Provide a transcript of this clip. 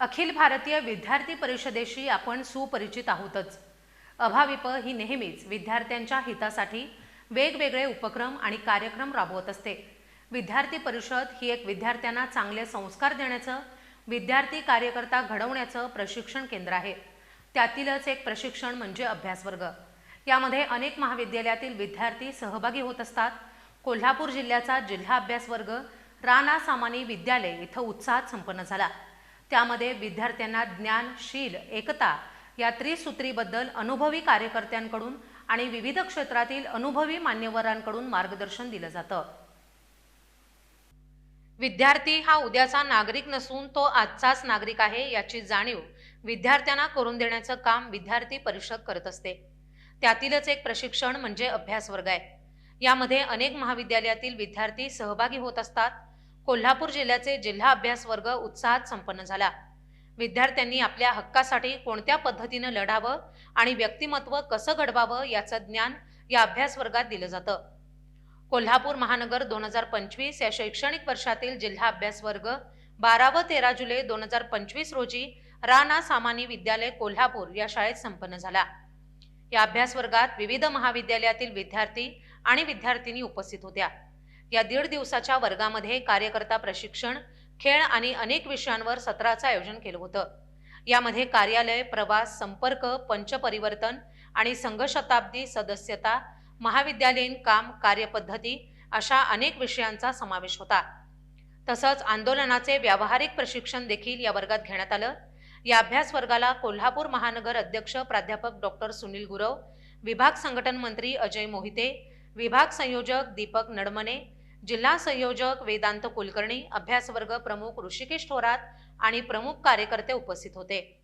अखिल भारतीय विद्यार्थी परिषदेशी आपण सुपरिचित आहोतच. अभाविप ही नेहमीच विद्यार्थ्यांच्या हितासाठी वेगवेगळे उपक्रम आणि कार्यक्रम राबवत असते. विद्यार्थी परिषद ही एक विद्यार्थ्यांना चांगले संस्कार देण्याचं विद्यार्थी कार्यकर्ता घडवण्याचं प्रशिक्षण केंद्र आहे. त्यातीलच एक प्रशिक्षण म्हणजे अभ्यासवर्ग. यामध्ये अनेक महाविद्यालयातील विद्यार्थी सहभागी होत असतात. कोल्हापूर जिल्ह्याचा जिल्हा अभ्यासवर्ग राणा सामानी विद्यालय इथं उत्साहात संपन्न झाला. त्यामध्ये विद्यार्थ्यांना ज्ञान शील एकता या त्रिसूत्रीबद्दल अनुभवी कार्यकर्त्यांकडून आणि विविध क्षेत्रातील अनुभवी मान्यवरांकडून मार्गदर्शन दिलं जातं. विद्यार्थी हा उद्याचा नागरिक नसून तो आजचाच नागरिक आहे याची जाणीव विद्यार्थ्यांना करून देण्याचं काम विद्यार्थी परिषद करत असते. त्यातीलच एक प्रशिक्षण म्हणजे अभ्यास वर्ग आहे. यामध्ये अनेक महाविद्यालयातील विद्यार्थी सहभागी होत असतात. कोल्हापूर जिल्ह्याचे जिल्हा अभ्यास वर्ग उत्साहात संपन्न झाला. विद्यार्थ्यांनी आपल्या हक्कासाठी कोणत्या पद्धतीनं लढावं आणि व्यक्तिमत्व कसं घडवावं याचं ज्ञान या अभ्यास वर्गात दिलं जातं. कोल्हापूर महानगर दोन हजार पंचवीस या शैक्षणिक वर्षातील जिल्हा अभ्यास वर्ग बारा व तेरा जुलै दोन हजार पंचवीस रोजी राणा सामानी विद्यालय कोल्हापूर या शाळेत संपन्न झाला. या अभ्यास वर्गात विविध महाविद्यालयातील विद्यार्थी आणि विद्यार्थिनी उपस्थित होत्या. या दीड दिवसाच्या वर्गामध्ये कार्यकर्ता प्रशिक्षण खेळ आणि अनेक विषयांवर सत्राचं आयोजन केलं होतं. यामध्ये कार्यालय प्रवास संपर्क पंचपरिवर्तन आणि संघशताब्दी सदस्यता महाविद्यालयीन काम कार्यपद्धती अशा अनेक विषयांचा समावेश होता. तसंच आंदोलनाचे व्यावहारिक प्रशिक्षण देखील या वर्गात घेण्यात आलं. या अभ्यास वर्गाला कोल्हापूर महानगर अध्यक्ष प्राध्यापक डॉक्टर सुनील गुरव विभाग संघटन मंत्री अजय मोहिते विभाग संयोजक दीपक नडमने जिल्हा संयोजक वेदांत कुलकर्णी अभ्यासवर्ग प्रमुख ऋषिकेश थोरात आणि प्रमुख कार्यकर्ते उपस्थित होते.